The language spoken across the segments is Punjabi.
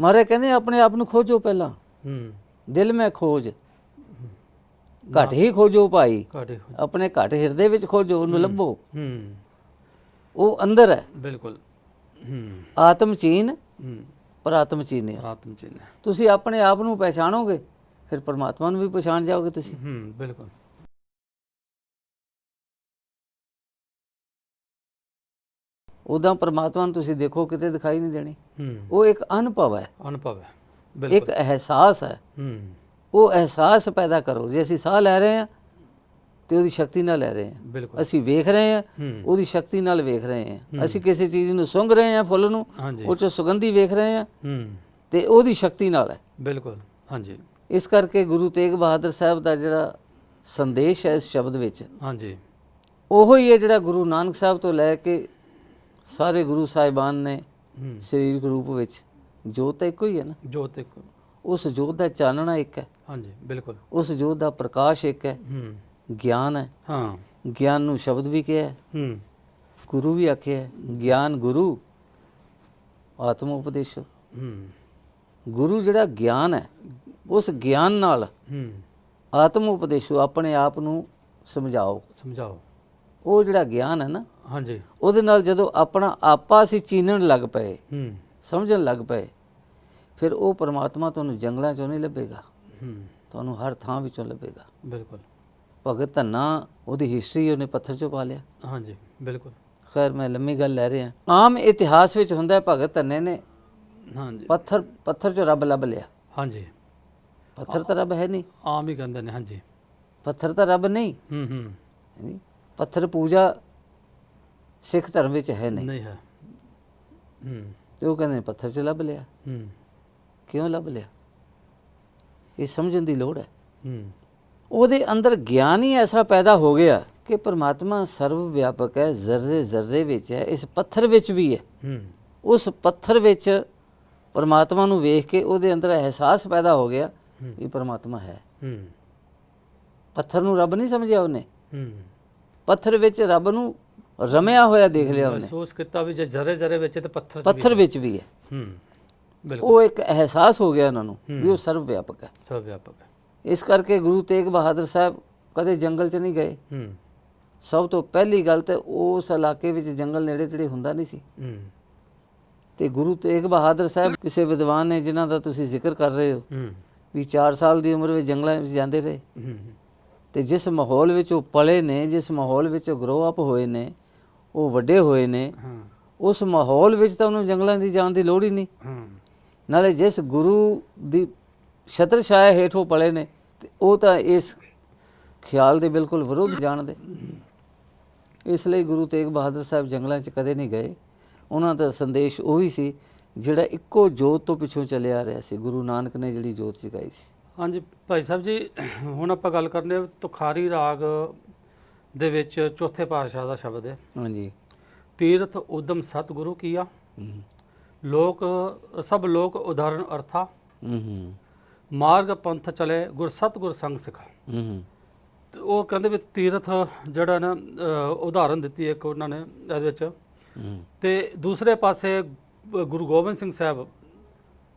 ਮਹਾਰਾਜ ਕਹਿੰਦੇ ਆਪਣੇ ਆਪ ਨੂੰ ਖੋਜੋ ਪਹਿਲਾਂ। ਹੂੰ। ਦਿਲ ਮੈਂ ਖੋਜ। ਘਟ ਹੀ ਖੋਜੋ ਭਾਈ। ਘਾਟੇ ਆਪਣੇ ਘਟ ਹਿਰਦੇ ਵਿੱਚ ਖੋਜੋ ਉਹਨੂੰ ਲੱਭੋ। ਹੂੰ। ਉਹ ਅੰਦਰ ਹੈ। ਬਿਲਕੁਲ। ਹੂੰ। ਆਤਮ ਚੀਨ ਹੂੰ। ਪਰ ਆਤਮ ਚੀਨਿਆ ਆਤਮ ਚਿੰਨ ਤੁਸੀਂ ਆਪਣੇ ਆਪ ਨੂੰ ਪਛਾਣੋਗੇ ਫਿਰ ਪਰਮਾਤਮਾ ਨੂੰ ਵੀ ਪਛਾਣ ਜਾਓਗੇ ਤੁਸੀਂ। ਹੂੰ ਬਿਲਕੁਲ। ਉਦਾਂ ਪਰਮਾਤਮਾ ਨੂੰ ਤੁਸੀਂ ਦੇਖੋ ਕਿਤੇ ਦਿਖਾਈ ਨਹੀਂ ਦੇਣੀ। ਉਹ ਇੱਕ ਅਨੁਭਵ ਹੈ। ਅਨੁਭਵ ਹੈ ਇੱਕ ਬਿਲਕੁਲ। ਅਹਿਸਾਸ ਹੈ। ਹੂੰ। ਉਹ ਅਹਿਸਾਸ ਪੈਦਾ ਕਰੋ। ਜੇ ਅਸੀਂ ਸਾਹ ਲੈ ਰਹੇ ਹਾਂ ਤੇ ਉਹਦੀ ਸ਼ਕਤੀ ਨਾਲ ਲੈ ਰਹੇ ਹਾਂ। ਅਸੀਂ ਵੇਖ ਰਹੇ ਹਾਂ ਉਹਦੀ ਸ਼ਕਤੀ ਨਾਲ ਵੇਖ ਰਹੇ ਹਾਂ। ਅਸੀਂ ਕਿਸੇ ਚੀਜ਼ ਨੂੰ ਸੁੰਘ ਰਹੇ ਹਾਂ ਫੁੱਲ ਨੂੰ ਉਹ ਚ ਸੁਗੰਧੀ ਵੇਖ ਰਹੇ ਹੂੰ। ਤੇ ਉਹਦੀ ਸ਼ਕਤੀ ਨਾਲ ਹੈ। ਬਿਲਕੁਲ ਹਾਂਜੀ। ਇਸ ਕਰਕੇ ਗੁਰੂ ਤੇਗ ਬਹਾਦਰ ਸਾਹਿਬ ਦਾ ਜਿਹੜਾ ਸੰਦੇਸ਼ ਹੈ ਇਸ ਸ਼ਬਦ ਵਿੱਚ ਹਾਂਜੀ। ਉਹੋ ਹੀ ਹੈ ਜਿਹੜਾ ਗੁਰੂ ਨਾਨਕ ਸਾਹਿਬ ਤੋਂ ਲੈ ਕੇ ਸਾਰੇ ਗੁਰੂ ਸਾਹਿਬਾਨ ਨੇ ਸਰੀਰਕ ਰੂਪ ਵਿੱਚ ਜੋਤ ਤਾਂ ਇੱਕੋ ਹੀ ਹੈ ਨਾ? ਜੋਤ ਇੱਕ ਉਸ ਜੋਤ ਦਾ ਚਾਨਣਾ ਇੱਕ ਹੈ। ਹਾਂਜੀ ਬਿਲਕੁਲ। ਉਸ ਜੋਤ ਦਾ ਪ੍ਰਕਾਸ਼ ਇੱਕ ਹੈ। ਹੂੰ। ਗਿਆਨ ਹੈ। ਹਾਂ। ਗਿਆਨ ਨੂੰ ਸ਼ਬਦ ਵੀ ਕਿਹਾ ਹੈ। ਹੂੰ। ਗੁਰੂ ਵੀ ਆਖਿਆ ਹੈ ਗਿਆਨ ਗੁਰੂ ਆਤਮ ਉਪਦੇਸ਼ੋ ਹੂੰ। ਗੁਰੂ ਜਿਹੜਾ ਗਿਆਨ ਹੈ ਉਸ ਗਿਆਨ ਨਾਲ ਹੂੰ। ਆਤਮ ਉਪਦੇਸ਼ੋ ਆਪਣੇ ਆਪ ਨੂੰ ਸਮਝਾਓ। ਸਮਝਾਓ। ਉਹ ਜਿਹੜਾ ਗਿਆਨ ਹੈ ਨਾ ਹਾਂਜੀ। ਉਹਦੇ ਨਾਲ ਜਦੋਂ ਆਪਣਾ ਆਪਾ ਅਸੀਂ ਚੀਨਣ ਲੱਗ ਪਏ ਹੂੰ। ਸਮਝਣ ਲੱਗ ਪਏ ਫਿਰ ਉਹ ਪਰਮਾਤਮਾ ਤੁਹਾਨੂੰ ਜੰਗਲਾਂ ਚੋਂ ਨਹੀਂ ਲੱਭੇਗਾ। ਹੂੰ। ਤੁਹਾਨੂੰ ਹਰ ਥਾਂ ਵਿੱਚੋਂ ਲੱਭੇਗਾ। ਬਿਲਕੁਲ। ਭਗਤ ਧੰਨਾ ਉਹਦੀ ਹਿਸਟਰੀ ਉਹਨੇ ਪੱਥਰ 'ਚੋਂ ਪਾ ਲਿਆ। ਹਾਂਜੀ ਬਿਲਕੁਲ। ਖੈਰ ਮੈਂ ਲੰਮੀ ਗੱਲ ਲੈ ਰਿਹਾ। ਆਮ ਇਤਿਹਾਸ ਵਿੱਚ ਹੁੰਦਾ ਹੈ ਭਗਤ ਧੰਨੇ ਨੇ ਹਾਂਜੀ। ਪੱਥਰ ਪੱਥਰ 'ਚੋਂ ਰੱਬ ਲੱਭ ਲਿਆ। ਹਾਂਜੀ। ਪੱਥਰ ਤਾਂ ਰੱਬ ਹੈ ਨਹੀਂ। ਆਮ ਹੀ ਕਹਿੰਦੇ ਨੇ ਹਾਂਜੀ। ਪੱਥਰ ਤਾਂ ਰੱਬ ਨਹੀਂ। ਹੂੰ ਹੂੰ। ਪੱਥਰ ਪੂਜਾ ਸਿੱਖ ਧਰਮ ਵਿੱਚ ਹੈ ਨਹੀਂ। ਨਹੀਂ ਹੈ। ਹੂੰ। ਤੇ ਉਹ ਕਹਿੰਦੇ ਪੱਥਰ 'ਚ ਲੱਭ ਲਿਆ। ਹੂੰ। ਕਿਉਂ ਲੱਭ ਲਿਆ? ਇਹ ਸਮਝਣ ਦੀ ਲੋੜ ਹੈ। ਹੂੰ। ਉਹਦੇ ਅੰਦਰ ਗਿਆਨ ਹੀ ਐਸਾ ਪੈਦਾ ਹੋ ਗਿਆ ਕਿ ਪਰਮਾਤਮਾ ਸਰਵ ਵਿਆਪਕ ਹੈ ਜ਼ਰਰੇ ਜ਼ਰਰੇ ਵਿੱਚ ਹੈ ਇਸ ਪੱਥਰ ਵਿੱਚ ਵੀ ਹੈ। ਹੂੰ। ਉਸ ਪੱਥਰ ਵਿੱਚ ਪਰਮਾਤਮਾ ਨੂੰ ਵੇਖ ਕੇ ਉਹਦੇ ਅੰਦਰ ਅਹਿਸਾਸ ਪੈਦਾ ਹੋ ਗਿਆ ਇਹ ਪਰਮਾਤਮਾ ਹੈ। ਹੂੰ। ਪੱਥਰ ਨੂੰ ਰੱਬ ਨਹੀਂ ਸਮਝਿਆ ਉਹਨੇ। ਹੂੰ। ਪੱਥਰ ਵਿੱਚ ਰੱਬ ਨੂੰ ਰਮਿਆ ਹੋਇਆ ਦੇਖ ਲਿਆ ਉਹਨੇ। ਮਹਿਸੂਸ ਕੀਤਾ ਵੀ ਜੇ ਜ਼ਰੇ ਜ਼ਰੇ ਵਿੱਚ ਤੇ ਪੱਥਰ 'ਚ ਵੀ ਪੱਥਰ ਵਿੱਚ ਵੀ ਹੈ। ਹੂੰ ਬਿਲਕੁਲ। ਉਹ ਇੱਕ ਅਹਿਸਾਸ ਹੋ ਗਿਆ ਉਹਨਾਂ ਨੂੰ ਵੀ ਉਹ ਸਰਵ ਵਿਆਪਕ ਹੈ। ਸਭ ਵਿਆਪਕ ਹੈ। ਇਸ ਕਰਕੇ ਗੁਰੂ ਤੇਗ ਬਹਾਦਰ ਸਾਹਿਬ ਕਦੇ ਜੰਗਲ 'ਚ ਨਹੀਂ ਗਏ। ਹੂੰ। ਸਭ ਤੋਂ ਪਹਿਲੀ ਗੱਲ ਤੇ ਉਸ ਇਲਾਕੇ ਵਿੱਚ ਜੰਗਲ ਨੇੜੇ ਤੇੜੇ ਹੁੰਦਾ ਨਹੀਂ ਸੀ। ਹੂੰ। ਤੇ ਗੁਰੂ ਤੇਗ ਬਹਾਦਰ ਸਾਹਿਬ ਕਿਸੇ ਵਿਦਵਾਨ ਨੇ ਜਿਨ੍ਹਾਂ ਦਾ ਤੁਸੀਂ ਜ਼ਿਕਰ ਕਰ ਰਹੇ ਹੋ ਹੂੰ। ਵੀ 4 ਸਾਲ ਦੀ ਉਮਰ ਵਿੱਚ ਜੰਗਲਾਂ ਵਿੱਚ ਜਾਂਦੇ ਰਹੇ। ਹੂੰ। ਤੇ ਜਿਸ ਮਾਹੌਲ ਵਿੱਚ ਉਹ ਪਲੇ ਨੇ ਜਿਸ ਮਾਹੌਲ ਵਿੱਚ ਉਹ ਗਰੋ ਅਪ ਹੋਏ ਨੇ ਉਹ ਵੱਡੇ ਹੋਏ ਨੇ ਉਸ ਮਾਹੌਲ ਵਿੱਚ ਤਾਂ ਉਹਨੂੰ ਜੰਗਲਾਂ ਦੀ ਜਾਣ ਦੀ ਲੋੜ ਹੀ ਨਹੀਂ। ਨਾਲੇ ਜਿਸ ਗੁਰੂ ਦੀ ਛਤਰ ਛਾਇਆ ਹੇਠੋਂ ਪਲੇ ਨੇ ਤੇ ਉਹ ਤਾਂ ਇਸ ਖਿਆਲ ਦੇ ਬਿਲਕੁਲ ਵਿਰੁੱਧ ਜਾਣਦੇ। ਇਸ ਲਈ ਗੁਰੂ ਤੇਗ ਬਹਾਦਰ ਸਾਹਿਬ ਜੰਗਲਾਂ 'ਚ ਕਦੇ ਨਹੀਂ ਗਏ। ਉਹਨਾਂ ਦਾ ਸੰਦੇਸ਼ ਉਹੀ ਸੀ ਜਿਹੜਾ ਇੱਕੋ ਜੋਤ ਤੋਂ ਪਿੱਛੋਂ ਚੱਲਿਆ ਆ ਰਿਹਾ ਸੀ। ਗੁਰੂ ਨਾਨਕ ਨੇ ਜਿਹੜੀ ਜੋਤ ਜਗਾਈ ਸੀ। ਹਾਂਜੀ ਭਾਈ ਸਾਹਿਬ ਜੀ ਹੁਣ ਆਪਾਂ ਗੱਲ ਕਰਨੇ ਤੁਖਾਰੀ ਰਾਗ ਦੇ ਵਿੱਚ ਚੌਥੇ ਪਾਤਸ਼ਾਹ ਦਾ ਸ਼ਬਦ ਹੈ। ਹਾਂਜੀ। ਤੀਰਥ ਉਦਮ ਸਤਿਗੁਰੂ ਕੀਆ। ਲੋਕ ਸਭ ਲੋਕ ਉਦਾਹਰਨ ਅਰਥਾ। ਮਾਰਗ ਪੰਥ ਚਲੇ ਗੁਰ ਸਤਿਗੁਰ ਸੰਗ ਸਿਖਾ। ਉਹ ਕਹਿੰਦੇ ਵੀ ਤੀਰਥ ਜਿਹੜਾ ਨਾ ਉਦਾਹਰਨ ਦਿੱਤੀ ਇੱਕ ਉਹਨਾਂ ਨੇ ਇਹਦੇ ਵਿੱਚ। ਤੇ ਦੂਸਰੇ ਪਾਸੇ ਗੁਰੂ ਗੋਬਿੰਦ ਸਿੰਘ ਸਾਹਿਬ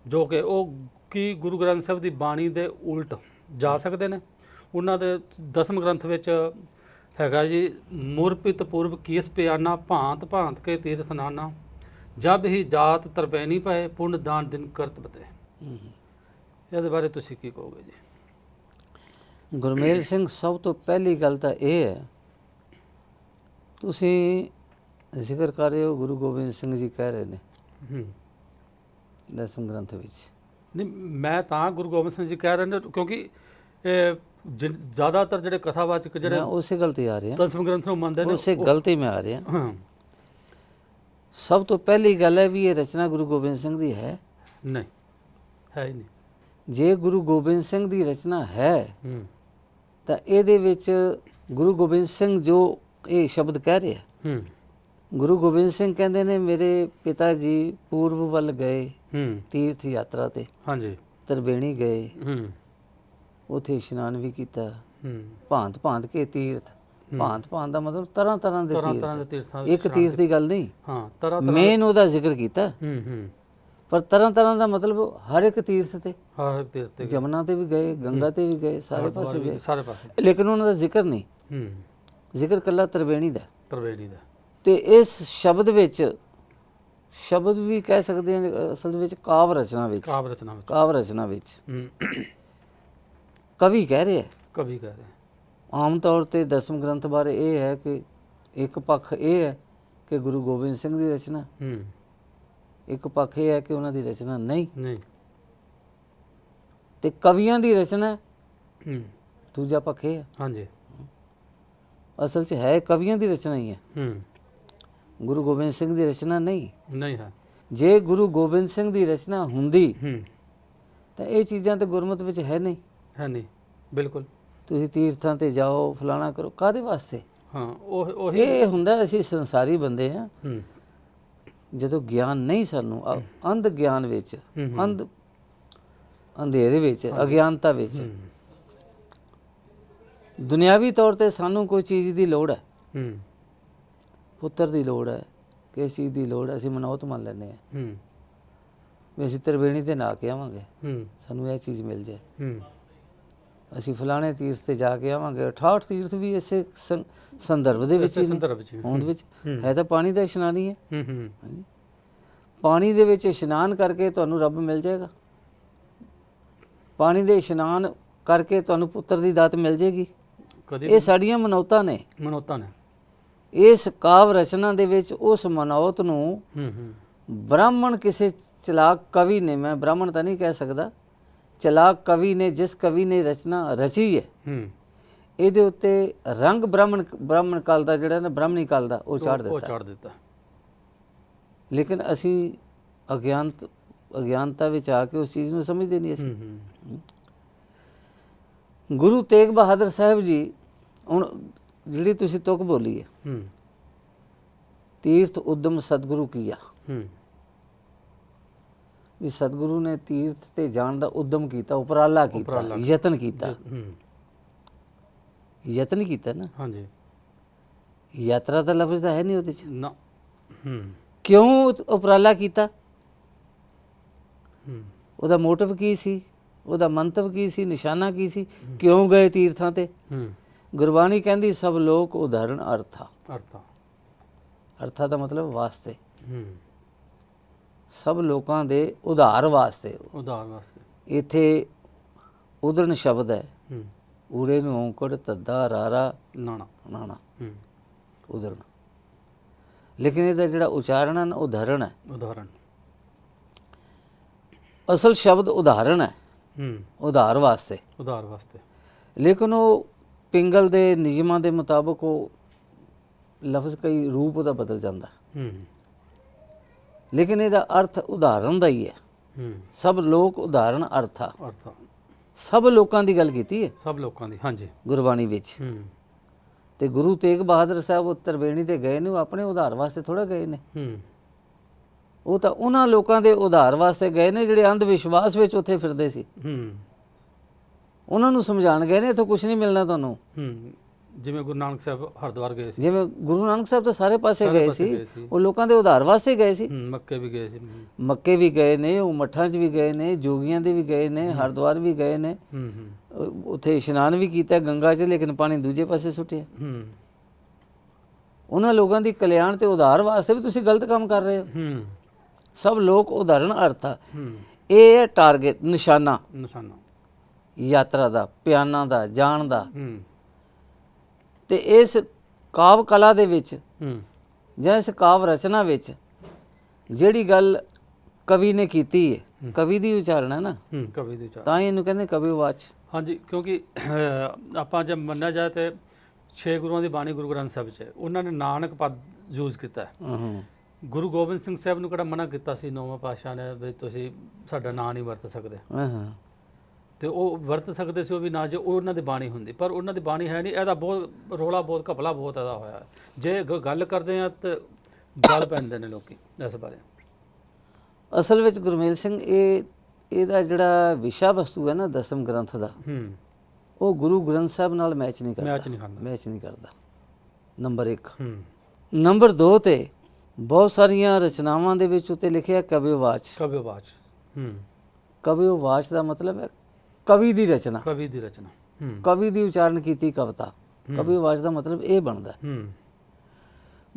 ਜੋ ਕਿ ਉਹ ਕੀ ਗੁਰੂ ਗ੍ਰੰਥ ਸਾਹਿਬ ਦੀ ਬਾਣੀ ਦੇ ਉਲਟ ਜਾ ਸਕਦੇ ਨੇ। ਉਹਨਾਂ ਦੇ ਦਸਮ ਗ੍ਰੰਥ ਵਿੱਚ ਹੈਗਾ ਜੀ ਮੁਰਪਿਤ ਪੂਰਵ ਕੀਸ ਪਿਆਨਾ ਭਾਂਤ ਭਾਂਤ ਕੇ ਤੀਰਥ ਨਾਨਾ ਜਬ ਹੀ ਜਾਤ ਤਰਪੈਨੀ ਪਏ ਪੁੰਨ ਦਾਨ ਦਿਨ ਕਰਤ ਬਤੇ। ਇਹਦੇ ਬਾਰੇ ਤੁਸੀਂ ਕੀ ਕਹੋਗੇ ਜੀ? ਗੁਰਮੇਲ ਸਿੰਘ ਸਭ ਤੋਂ ਪਹਿਲੀ ਗੱਲ ਤਾਂ ਇਹ ਹੈ ਤੁਸੀਂ ਜ਼ਿਕਰ ਕਰ ਰਹੇ ਹੋ ਗੁਰੂ ਗੋਬਿੰਦ ਸਿੰਘ ਜੀ ਕਹਿ ਰਹੇ ਨੇ। ਹੂੰ। ਦਸਮ ਗ੍ਰੰਥ ਵਿੱਚ। ਨਹੀਂ ਮੈਂ ਤਾਂ ਗੁਰੂ ਗੋਬਿੰਦ ਸਿੰਘ ਜੀ ਕਹਿ ਰਹੇ ਨੇ ਕਿਉਂਕਿ ਜ਼ਿਆਦਾਤਰ ਜਿਹੜੇ ਕਥਾਵਾਚਕ ਜਿਹੜੇ ਉਸੇ ਗਲਤੀ ਆ ਰਿਹਾ। ਦਸਮ ਗ੍ਰੰਥ ਨੂੰ ਮੰਨਦੇ ਨੇ ਉਸੇ ਗਲਤੀ ਮੈਂ ਆ ਰਿਹਾ। ਹਾਂ। ਸਭ ਤੋਂ ਪਹਿਲੀ ਗੱਲ ਹੈ ਵੀ ਇਹ ਰਚਨਾ ਗੁਰੂ ਗੋਬਿੰਦ ਸਿੰਘ ਦੀ ਹੈ। ਨਹੀਂ ਹੈ ਹੀ ਨਹੀਂ। ਜੇ ਗੁਰੂ ਗੋਬਿੰਦ ਸਿੰਘ ਦੀ ਰਚਨਾ ਹੈ ਹੂੰ। ਤਾਂ ਇਹਦੇ ਵਿੱਚ ਗੁਰੂ ਗੋਬਿੰਦ ਸਿੰਘ ਜੋ ਇਹ ਸ਼ਬਦ ਕਹਿ ਰਿਹਾ। ਹੂੰ। ਗੁਰੂ ਗੋਬਿੰਦ ਸਿੰਘ ਕਹਿੰਦੇ ਨੇ ਮੇਰੇ ਪਿਤਾ ਜੀ ਪੂਰਬ ਵੱਲ ਗਏ ਹੂੰ। ਤੀਰਥ ਯਾਤਰਾ ਤੇ ਹਾਂਜੀ। ਤਰਬੇਣੀ ਗਏ। ਹੂੰ। ਉਥੇ ਇਸ਼ਨਾਨ ਵੀ ਕੀਤਾ। ਹੂੰ। ਭਾਂਤ ਭਾਂਤ ਕੇ ਤੀਰਥ। ਭਾਂਤ ਭਾਂਤ ਦਾ ਮਤਲਬ ਤਰ੍ਹਾਂ ਤਰ੍ਹਾਂ ਦੇ ਤਰ੍ਹਾਂ ਤਰ੍ਹਾਂ ਤੀਰਥ। ਦੇ ਤੀਰਥਾਂ ਇੱਕ ਤੀਰਥ ਦੀ ਗੱਲ ਨਹੀਂ। ਹਾਂ ਤਰ੍ਹਾਂ ਮੇਨ ਉਹਦਾ ਜ਼ਿਕਰ ਕੀਤਾ। ਹੂੰ ਹੂੰ। ਪਰ ਤਰ੍ਹਾਂ ਤਰ੍ਹਾਂ ਦਾ ਮਤਲਬ ਹਰ ਇੱਕ ਤੀਰਥ ਤੇ। ਹਰ ਤੀਰਥ ਤੇ। ਜਮਨਾ ਤੇ ਵੀ ਗਏ ਗੰਗਾ ਤੇ ਵੀ ਗਏ ਸਾਰੇ ਪਾਸੇ ਗਏ। ਸਾਰੇ ਪਾਸੇ। ਲੇਕਿਨ ਉਹਨਾਂ ਦਾ ਜ਼ਿਕਰ ਨਹੀਂ। ਹੂੰ। ਜ਼ਿਕਰ ਕੱਲਾ ਤਰਵੇਣੀ ਦਾ। ਤਰਵੇੜੀ ਦਾ। ਤੇ ਇਸ ਸ਼ਬਦ ਵਿੱਚ ਸ਼ਬਦ ਵੀ ਕਹਿ ਸਕਦੇ ਹਾਂ ਅਸਲ ਵਿੱਚ ਕਾਵ ਰਚਨਾ ਵਿੱਚ। ਕਾਵ ਰਚਨਾ ਵਿੱਚ। ਕਾਵ ਰਚਨਾ ਵਿੱਚ। ਹੂੰ। ਕਵੀ ਕਹਿ ਰਿਹਾ ਹੈ ਕਵੀ ਕਹਿ ਰਹੇ ਆਮ ਤੌਰ ਤੇ ਦਸਮ ਗ੍ਰੰਥ ਬਾਰੇ ਇਹ ਹੈ ਕਿ ਇੱਕ ਪੱਖ ਇਹ ਹੈ ਕਿ ਗੁਰੂ ਗੋਬਿੰਦ ਸਿੰਘ ਦੀ ਰਚਨਾ। ਹੂੰ। ਇੱਕ ਪੱਖ ਇਹ ਹੈ ਕਿ ਉਹਨਾਂ ਦੀ ਰਚਨਾ ਨਹੀਂ। ਨਹੀਂ। ਤੇ ਕਵੀਆਂ ਦੀ ਰਚਨਾ ਹੂੰ। ਦੂਜਾ ਪੱਖ ਇਹ ਹੈ। ਹਾਂਜੀ। ਅਸਲ 'ਚ ਹੈ ਕਵੀਆਂ ਦੀ ਰਚਨਾ ਹੀ ਹੈ। ਹੂੰ। ਗੁਰੂ ਗੋਬਿੰਦ ਸਿੰਘ ਦੀ ਰਚਨਾ ਨਹੀਂ। ਨਹੀਂ ਹੈ। ਜੇ ਗੁਰੂ ਗੋਬਿੰਦ ਸਿੰਘ ਦੀ ਰਚਨਾ ਹੁੰਦੀ ਹੂੰ। ਤਾਂ ਇਹ ਚੀਜ਼ਾਂ ਤੇ ਗੁਰਮਤ ਵਿੱਚ ਹੈ ਨਹੀਂ। ਹੈ ਨਹੀਂ ਬਿਲਕੁਲ। ਤੁਸੀਂ ਤੀਰਥਾਂ ਤੇ ਜਾਓ ਫਲਾਣਾ ਕਰੋ ਕਾਦੇ ਵਾਸਤੇ? ਹਾਂ ਉਹ ਉਹੀ ਇਹ ਹੁੰਦਾ ਅਸੀਂ ਸੰਸਾਰੀ ਬੰਦੇ ਹੂੰ। ਜਦੋਂ ਗਿਆਨ ਨਹੀਂ ਸਾਨੂੰ ਅ- ਅੰਧ ਗਿਆਨ ਵਿੱਚ। ਅੰਧ ਅੰਧੇਰੇ ਵਿੱਚ ਅਗਿਆਨਤਾ ਵਿੱਚ। ਦੁਨਿਆਵੀ ਤੌਰ ਤੇ ਸਾਨੂੰ ਕੋਈ ਚੀਜ਼ ਦੀ ਲੋੜ ਹੈ। ਹੂੰ। ਪੁੱਤਰ ਦੀ ਲੋੜ ਹੈ ਕਿਸੇ ਚੀਜ਼ ਦੀ ਲੋੜ ਹੈ ਅਸੀਂ ਮਨੌਤ ਮੰਨ ਲੈਂਦੇ ਹਾਂ। ਹੂੰ। ਵੀ ਅਸੀਂ ਤਰਵੇਣੀ ਤੇ ਨਾ ਕੇ ਆਵਾਂਗੇ। ਹੂੰ। ਸਾਨੂੰ ਇਹ ਚੀਜ਼ ਮਿਲ ਜਾਏ। ਹੂੰ। ਅਸੀਂ ਫਲਾਣੇ ਤੀਰਥ ਤੇ ਜਾ ਕੇ ਆਵਾਂਗੇ 68 ਤੀਰਥ ਵੀ ਇਸੇ ਸੰ- ਸੰਦਰਭ ਦੇ ਵਿੱਚ ਹੀ ਨੇ ਸੰਦਰਭ ਵਿੱਚ ਹੋਂਦ ਵਿੱਚ। ਹੂੰ। ਹੈ। ਤਾਂ ਪਾਣੀ ਦਾ ਇਸ਼ਨਾਨ ਹੀ ਹੈ। ਹੂੰ ਹੂੰ। ਹਾਂਜੀ। ਪਾਣੀ ਦੇ ਵਿੱਚ ਇਸ਼ਨਾਨ ਕਰਕੇ ਤੁਹਾਨੂੰ ਰੱਬ ਮਿਲ ਜਾਏਗਾ। ਪਾਣੀ ਦੇ ਇਸ਼ਨਾਨ ਕਰਕੇ ਤੁਹਾਨੂੰ ਪੁੱਤਰ ਦੀ ਦਾਤ ਮਿਲ ਜਾਏਗੀ। ਕਦੇ ਇਹ ਸਾਡੀਆਂ ਮਨੌਤਾਂ ਨੇ। ਮਨੋਤਾ ਨੇ। ਇਸ ਕਾਵ ਰਚਨਾ ਦੇ ਵਿੱਚ ਉਸ ਮਨੌਤ ਨੂੰ ਹੂੰ ਹੂੰ। ਬ੍ਰਾਹਮਣ ਕਿਸੇ ਚਲਾਕ ਕਵੀ ਨੇ ਮੈਂ ਬ੍ਰਾਹਮਣ ਤਾਂ ਨਹੀਂ ਕਹਿ ਸਕਦਾ ਚਲਾਕ ਕਵੀ ਨੇ ਜਿਸ ਕਵੀ ਨੇ ਰਚਨਾ ਰਚੀ ਹੈ ਹੂੰ। ਇਹਦੇ ਉੱਤੇ ਰੰਗ ਬ੍ਰਾਹਮਣ ਬ੍ਰਾਹਮਣ ਕਾਲ ਦਾ ਜਿਹੜਾ ਨਾ ਬ੍ਰਾਹਮਣੀ ਕਾਲ ਦਾ ਉਹ ਉਹ ਦਿੱਤਾ। ਚਾੜ ਦਿੱਤਾ। ਲੇਕਿਨ ਅਸੀਂ ਅਗਿਆਨਤ ਅਗਿਆਨਤਾ ਵਿੱਚ ਆ ਕੇ ਉਸ ਚੀਜ਼ ਨੂੰ ਸਮਝਦੇ ਨਹੀਂ ਅਸੀਂ। ਗੁਰੂ ਤੇਗ ਬਹਾਦਰ ਸਾਹਿਬ ਜੀ ਹੁਣ ਜਿਹੜੀ ਤੁਸੀਂ ਤੁਕ ਬੋਲੀ ਹੈ ਹੂੰ। ਤੀਰਥ ਉਦਮ ਸਤਿਗੁਰੂ ਕੀਆ। ਹੂੰ। ਵੀ ਸਤਿਗੁਰੂ ਨੇ ਤੀਰਥ ਤੇ ਜਾਣ ਦਾ ਉਦਮ ਕੀਤਾ ਉਪਰਾਲਾ ਕੀਤਾ ਯਤਨ ਕੀਤਾ। ਯਤਨ ਕੀਤਾ ਨਾ? ਹਾਂਜੀ। ਯਾਤਰਾ ਦਾ ਲਫ਼ਜ਼ ਤਾਂ ਹੈ ਨਹੀਂ ਉਹਦੇ ਚ। ਨਾ। ਹੂੰ। ਕਿਉਂ ਉਪਰਾਲਾ ਕੀਤਾ? ਹੂੰ। ਉਹਦਾ ਮੋਟਿਵ ਕੀ ਸੀ? ਉਹਦਾ ਮੰਤਵ ਕੀ ਸੀ? ਨਿਸ਼ਾਨਾ ਕੀ ਸੀ? ਕਿਉਂ ਗਏ ਤੀਰਥਾਂ ਤੇ? ਹੂੰ। ਗੁਰਬਾਣੀ ਕਹਿੰਦੀ ਸਭ ਲੋਕ ਉਦਾਹਰਣ ਅਰਥਾ। ਅਰਥਾ। ਅਰਥਾ ਦਾ ਮਤਲਬ ਵਾਸਤੇ। ਹੂੰ। ਸਭ ਲੋਕਾਂ ਦੇ ਉਧਾਰ ਵਾਸਤੇ। ਉਦਾਰ ਵਾਸਤੇ। ਇੱਥੇ ਉਦਰਨ ਸ਼ਬਦ ਹੈ ਹੂੰ। ਊੜੇ ਨੂੰ ਔਂਕੜ ਤੱਦਾ ਰਾਰਾ ਨਾਣਾ। ਨਾਣਾ। ਹੂੰ। ਉਦਰਨ ਲੇਕਿਨ ਇਹਦਾ ਜਿਹੜਾ ਉਚਾਰਨ ਹੈ ਉਦਾਹਰਣ ਹੈ। ਉਦਾਹਰਣ ਅਸਲ ਸ਼ਬਦ ਉਦਾਹਰਣ ਹੈ ਹੂੰ। ਉਧਾਰ ਵਾਸਤੇ। ਉਦਾਰ ਵਾਸਤੇ। ਲੇਕਿਨ ਉਹ ਪਿੰਗਲ ਦੇ ਨਿਯਮਾਂ ਦੇ ਮੁਤਾਬਕ ਉਹ ਲਫ਼ਜ਼ ਕਈ ਰੂਪ ਉਹਦਾ ਬਦਲ ਜਾਂਦਾ। ਹੂੰ। ਲੇਕਿਨ ਇਹਦਾ ਅਰਥ ਉਦਾਹਰਣ ਦਾ ਹੀ ਹੈ। ਹੂੰ। ਸਭ ਲੋਕ ਉਦਾਹਰਣ ਅਰਥਾ ਅਰਥਾ ਸਭ ਲੋਕਾਂ ਦੀ ਗੱਲ ਕੀਤੀ ਹੈ? ਸਭ ਲੋਕਾਂ ਦੀ ਹਾਂਜੀ। ਗੁਰਬਾਣੀ ਵਿੱਚ। ਹੂੰ। ਤੇ ਗੁਰੂ ਤੇਗ ਬਹਾਦਰ ਸਾਹਿਬ ਉਹ ਤਰਵੇਣੀ ਤੇ ਗਏ ਨੇ ਉਹ ਆਪਣੇ ਉਧਾਰ ਵਾਸਤੇ ਥੋੜਾ ਗਏ ਨੇ। ਹੂੰ। ਉਹ ਤਾਂ ਉਹਨਾਂ ਲੋਕਾਂ ਦੇ ਉਧਾਰ ਵਾਸਤੇ ਗਏ ਨੇ ਜਿਹੜੇ ਅੰਧ ਵਿਸ਼ਵਾਸ ਵਿੱਚ ਉੱਥੇ ਫਿਰਦੇ ਸੀ। ਹੂੰ। ਉਹਨਾਂ ਨੂੰ ਸਮਝਾਣ ਗਏ ਨੇ ਇੱਥੋਂ ਕੁਝ ਨਹੀਂ ਮਿਲਣਾ ਤੁਹਾਨੂੰ। ਹੂੰ। ਜਿਵੇਂ ਗੁਰੂ ਨਾਨਕ ਸਾਹਿਬ ਹਰਿਦੁਆਰ ਗਏ ਸੀ। ਜਿਵੇਂ ਗੁਰੂ ਨਾਨਕ ਸਾਹਿਬ ਤਾਂ ਸਾਰੇ ਪਾਸੇ ਗਏ ਸੀ। ਉਹ ਲੋਕਾਂ ਦੇ ਉਧਾਰ ਵਾਸਤੇ ਗਏ ਸੀ। ਮੱਕੇ ਵੀ ਗਏ ਸੀ ਮੱਕੇ ਵੀ ਗਏ ਨੇ ਉਹ ਮੱਠਾਂ 'ਚ ਵੀ ਗਏ ਨੇ ਜੋਗੀਆਂ ਦੇ ਵੀ ਗਏ ਨੇ ਹਰਿਦੁਆਰ ਵੀ ਗਏ ਨੇ। ਉੱਥੇ ਇਸ਼ਨਾਨ ਵੀ ਕੀਤਾ ਗੰਗਾ 'ਚ ਲੇਕਿਨ ਪਾਣੀ ਦੂਜੇ ਪਾਸੇ ਸੁੱਟਿਆ। ਉਹਨਾਂ ਲੋਕਾਂ ਦੀ ਕਲਿਆਣ ਤੇ ਉਧਾਰ ਵਾਸਤੇ ਵੀ ਤੁਸੀਂ ਗਲਤ ਕੰਮ ਕਰ ਰਹੇ ਹੋ। ਸਭ ਲੋਕ ਉਦਾਹਰਣ ਅਰਥ ਇਹ ਹੈ ਟਾਰਗੇਟ ਨਿਸ਼ਾਨਾ। ਨਿਸ਼ਾਨਾ। ਯਾਤਰਾ ਦਾ ਪਿਆਨਾ ਦਾ ਜਾਣ ਦਾ। ਹੂੰ। ਤੇ ਇਸ ਕਾਵ ਕਲਾ ਦੇ ਵਿੱਚ ਹੂੰ। ਜਾਂ ਇਸ ਕਾਵ ਰਚਨਾ ਵਿੱਚ ਜਿਹੜੀ ਗੱਲ ਕਵੀ ਨੇ ਕੀਤੀ ਹੈ। ਕਵੀ ਦੀ ਉਚਾਰਨ ਹੈ ਨਾ? ਹੂੰ ਕਵੀ ਦੇ ਚਾਰ ਤਾਂ ਹੀ ਇਹਨੂੰ ਕਹਿੰਦੇ ਕਵੀ ਵਾਚ ਹਾਂਜੀ ਕਿਉਂਕਿ ਆਪਾਂ ਜੇ ਮੰਨਿਆ ਜਾਏ ਤੇ ਛੇ ਗੁਰੂਆਂ ਦੀ ਬਾਣੀ ਗੁਰੂ ਗ੍ਰੰਥ ਸਾਹਿਬ 'ਚ ਹੈ। ਉਹਨਾਂ ਨੇ ਨਾਨਕ ਪਦ ਯੂਜ਼ ਕੀਤਾ ਹੈ। ਹਾਂ ਗੁਰੂ ਗੋਬਿੰਦ ਸਿੰਘ ਸਾਹਿਬ ਨੂੰ ਕਿਹੜਾ ਮਨਾ ਕੀਤਾ ਸੀ? ਨੌਵਾਂ ਪਾਤਸ਼ਾਹ ਨੇ ਵੀ ਤੁਸੀਂ ਸਾਡਾ ਨਾਂ ਨਹੀਂ ਵਰਤ ਸਕਦੇ। ਹਾਂ। ਤੇ ਉਹ ਵਰਤ ਸਕਦੇ ਸੀ ਉਹ ਵੀ ਨਾ ਜੇ ਉਹ ਉਹਨਾਂ ਦੀ ਬਾਣੀ ਹੁੰਦੀ। ਪਰ ਉਹਨਾਂ ਦੀ ਬਾਣੀ ਹੈ ਨਹੀਂ ਇਹਦਾ ਬਹੁਤ ਰੋਲਾ ਬਹੁਤ ਘਪਲਾ ਬਹੁਤ ਇਹਦਾ ਹੋਇਆ। ਜੇ ਗੱਲ ਕਰਦੇ ਆ ਤੇ ਗੱਲ ਪੈਂਦੇ ਨੇ ਲੋਕੀ ਇਸ ਬਾਰੇ। ਅਸਲ ਵਿੱਚ ਗੁਰਮੇਲ ਸਿੰਘ ਇਹ ਇਹਦਾ ਜਿਹੜਾ ਵਿਸ਼ਾ ਵਸਤੂ ਹੈ ਨਾ ਦਸਮ ਗ੍ਰੰਥ ਦਾ ਹੂੰ। ਉਹ ਗੁਰੂ ਗ੍ਰੰਥ ਸਾਹਿਬ ਨਾਲ ਮੈਚ ਨਹੀਂ ਕਰਦਾ। ਮੈਚ ਨਹੀਂ ਖਾਂਦਾ ਮੈਚ ਨਹੀਂ ਕਰਦਾ। ਨੰਬਰ 1 ਹੂੰ। ਨੰਬਰ 2 ਤੇ ਬਹੁਤ ਸਾਰੀਆਂ ਰਚਨਾਵਾਂ ਦੇ ਵਿੱਚ ਉੱਤੇ ਲਿਖਿਆ ਕਵਿਵਾਚ। ਕਵਿਵਾਚ। ਹੂੰ। ਕਵਿਵਾਚ ਦਾ ਮਤਲਬ ਹੈ ਕਵੀ ਦੀ ਰਚਨਾ। ਕਵੀ ਦੀ ਰਚਨਾ। ਹੂੰ। ਕਵੀ ਦੀ ਉਚਾਰਨ ਕੀਤੀ ਕਵਿਤਾ। ਕਵਿਵਾਚ ਦਾ ਮਤਲਬ ਇਹ ਬਣਦਾ। ਹੈ।